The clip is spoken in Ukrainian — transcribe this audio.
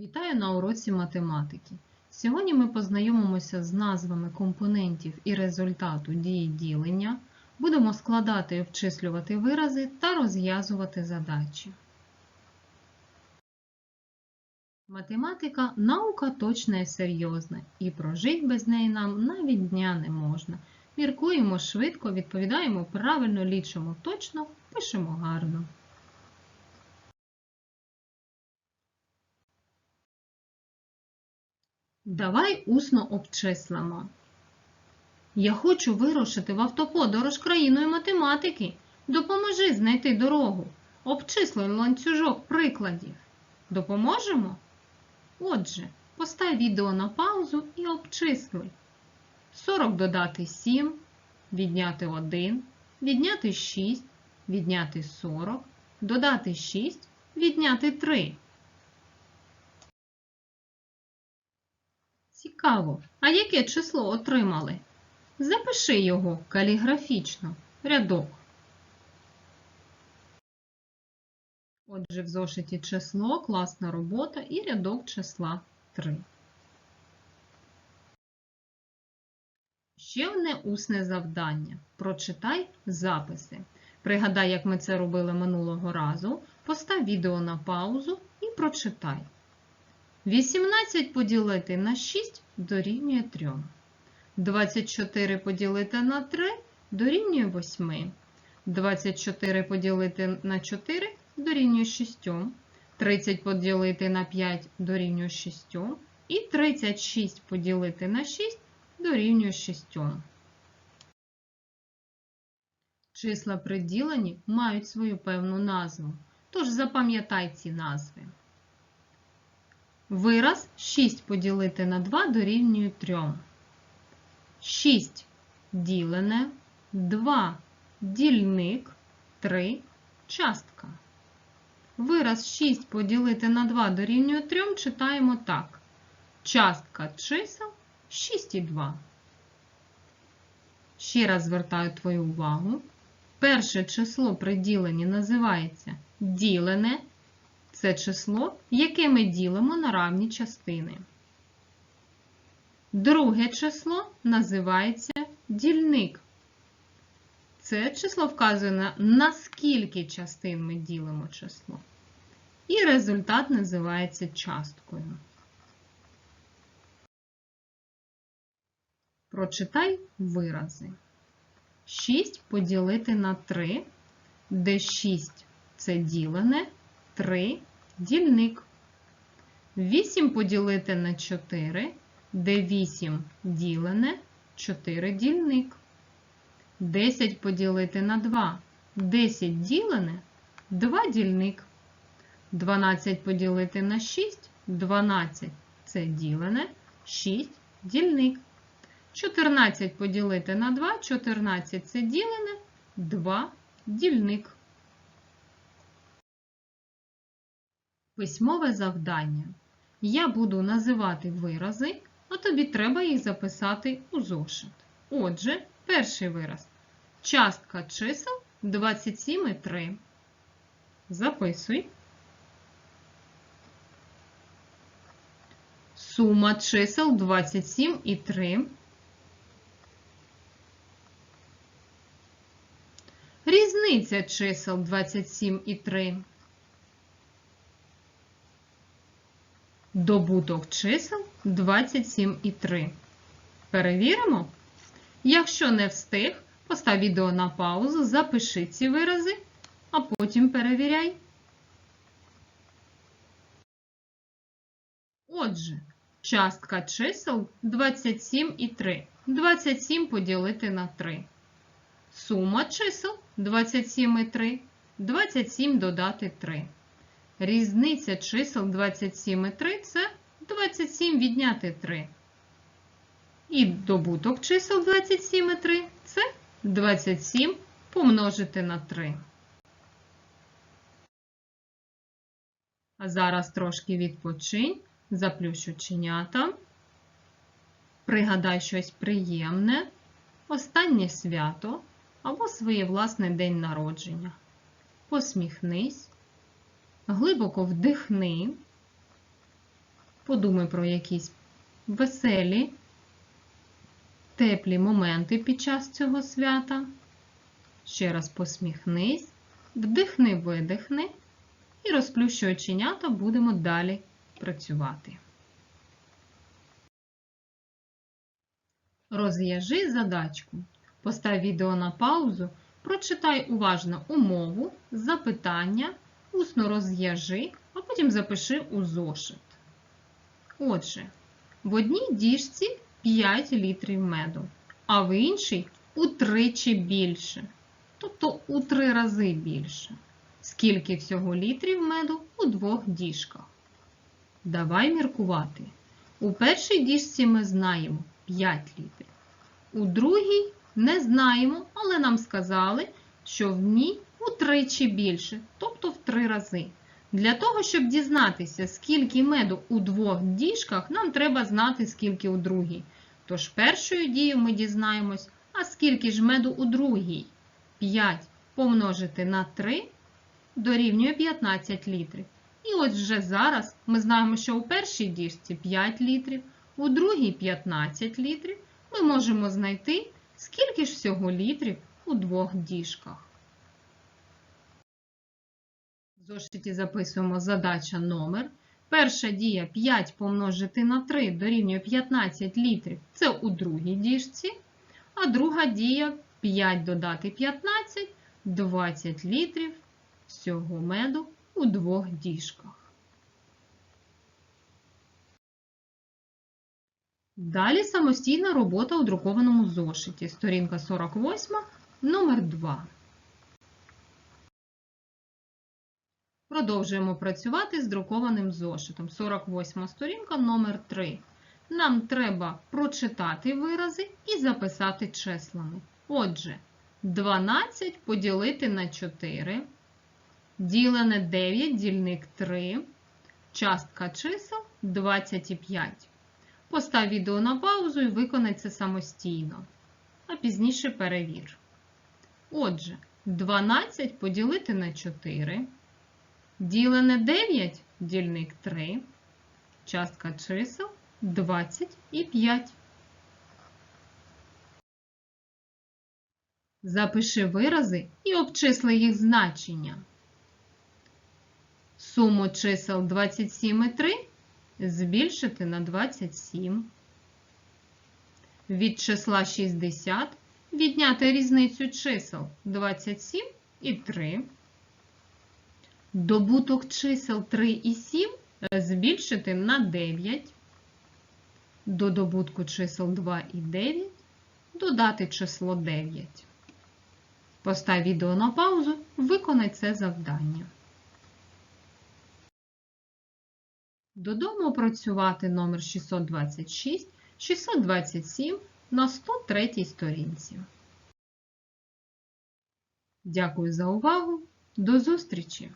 Вітаю на уроці математики. Сьогодні ми познайомимося з назвами компонентів і результату дії ділення, будемо складати і обчислювати вирази та розв'язувати задачі. Математика – наука точна і серйозна, і прожить без неї нам навіть дня не можна. Міркуємо швидко, відповідаємо правильно, лічимо точно, пишемо гарно. Давай усно обчислимо. Я хочу вирушити в автоподорож країною математики. Допоможи знайти дорогу. Обчисли ланцюжок прикладів. Допоможемо? Отже, постав відео на паузу і обчисли. 40 додати 7, відняти 1, відняти 6, відняти 40, додати 6, відняти 3. Цікаво, а яке число отримали? Запиши його каліграфічно, рядок. Отже, в зошиті число, класна робота і рядок числа 3. Ще одне усне завдання. Прочитай записи. Пригадай, як ми це робили минулого разу. Постав відео на паузу і прочитай. 18 поділити на 6 дорівнює 3. 24 поділити на 3 дорівнює 8. 24 поділити на 4 дорівнює 6. 30 поділити на 5 дорівнює 6. І 36 поділити на 6 дорівнює 6. Числа при діленні мають свою певну назву. Тож запам'ятай ці назви. Вираз 6 поділити на 2 дорівнює 3. 6 ділене, 2 дільник, 3 частка. Вираз 6 поділити на 2 дорівнює 3 читаємо так. Частка чисел 6 і 2. Ще раз звертаю твою увагу. Перше число при діленні називається ділене. Це число, яке ми ділимо на равні частини. Друге число називається дільник. Це число вказує на наскільки частин ми ділимо число. І результат називається часткою. Прочитай вирази. 6 поділити на 3, де 6 це ділене, 3 дільник. 8 поділити на 4, де 8 ділене, 4 дільник. 10 поділити на 2, 10 ділене, 2 дільник. 12 поділити на 6, 12 це ділене, 6 дільник. 14 поділити на 2, 14 це ділене, 2 дільник. Письмове завдання. Я буду називати вирази, а тобі треба їх записати у зошит. Отже, перший вираз. Частка чисел 27,3. Записуй. Сума чисел 27 і 3. Різниця чисел 27 і 3. Добуток чисел 27 і 3. Перевіримо. Якщо не встиг, постав відео на паузу, запиши ці вирази, а потім перевіряй. Отже, частка чисел 27 і 3. 27 поділити на 3. Сума чисел 27 і 3. 27 додати 3. Різниця чисел 27 і 3 це 27 відняти 3. І добуток чисел 27 і 3 це 27 помножити на 3. А зараз трошки відпочинь, заплющ оченята. Пригадай щось приємне, останнє свято або своє власне день народження. Посміхнись, глибоко вдихни Подумай про якісь веселі, теплі моменти під час цього свята. Ще раз посміхнись, вдихни, видихни і розплющуй оченята, будемо далі працювати. Розв'яжи задачку. Постав відео на паузу, прочитай уважно умову, запитання, усно розв'яжи, а потім запиши у зошит. Отже, в одній діжці 5 літрів меду, а в іншій утричі більше, тобто у 3 рази більше. Скільки всього літрів меду у двох діжках? Давай міркувати. У першій діжці ми знаємо 5 літрів. У другій не знаємо, але нам сказали, що в ній утричі більше, тобто в 3 рази. Для того, щоб дізнатися, скільки меду у двох діжках, нам треба знати, скільки у другій. Тож першою дією ми дізнаємось, а скільки ж меду у другій? 5 помножити на 3 дорівнює 15 літрів. І ось вже зараз ми знаємо, що у першій діжці 5 літрів, у другій 15 літрів. Ми можемо знайти, скільки ж всього літрів у двох діжках. В зошиті записуємо задача номер. Перша дія 5 помножити на 3 дорівнює 15 літрів. Це у другій діжці. А друга дія 5 додати 15 20 літрів всього меду у двох діжках. Далі самостійна робота у друкованому зошиті. Сторінка 48, номер 2. Продовжуємо працювати з друкованим зошитом. 48 сторінка, номер 3. Нам треба прочитати вирази і записати числами. Отже, 12 поділити на 4, ділене 9, дільник 3, частка чисел 25. Постав відео на паузу і виконай це самостійно, а пізніше перевір. Отже, 12 поділити на 4. Ділене 9, дільник 3, частка чисел 25. Запиши вирази і обчисли їх значення. Суму чисел 27 і 3 збільшити на 27. Від числа 60 відняти різницю чисел 27 і 3. Добуток чисел 3 і 7 збільшити на 9. До добутку чисел 2 і 9 додати число 9. Постав відео на паузу, виконай це завдання. Додому опрацювати номер 626, 627 на 103 сторінці. Дякую за увагу. До зустрічі!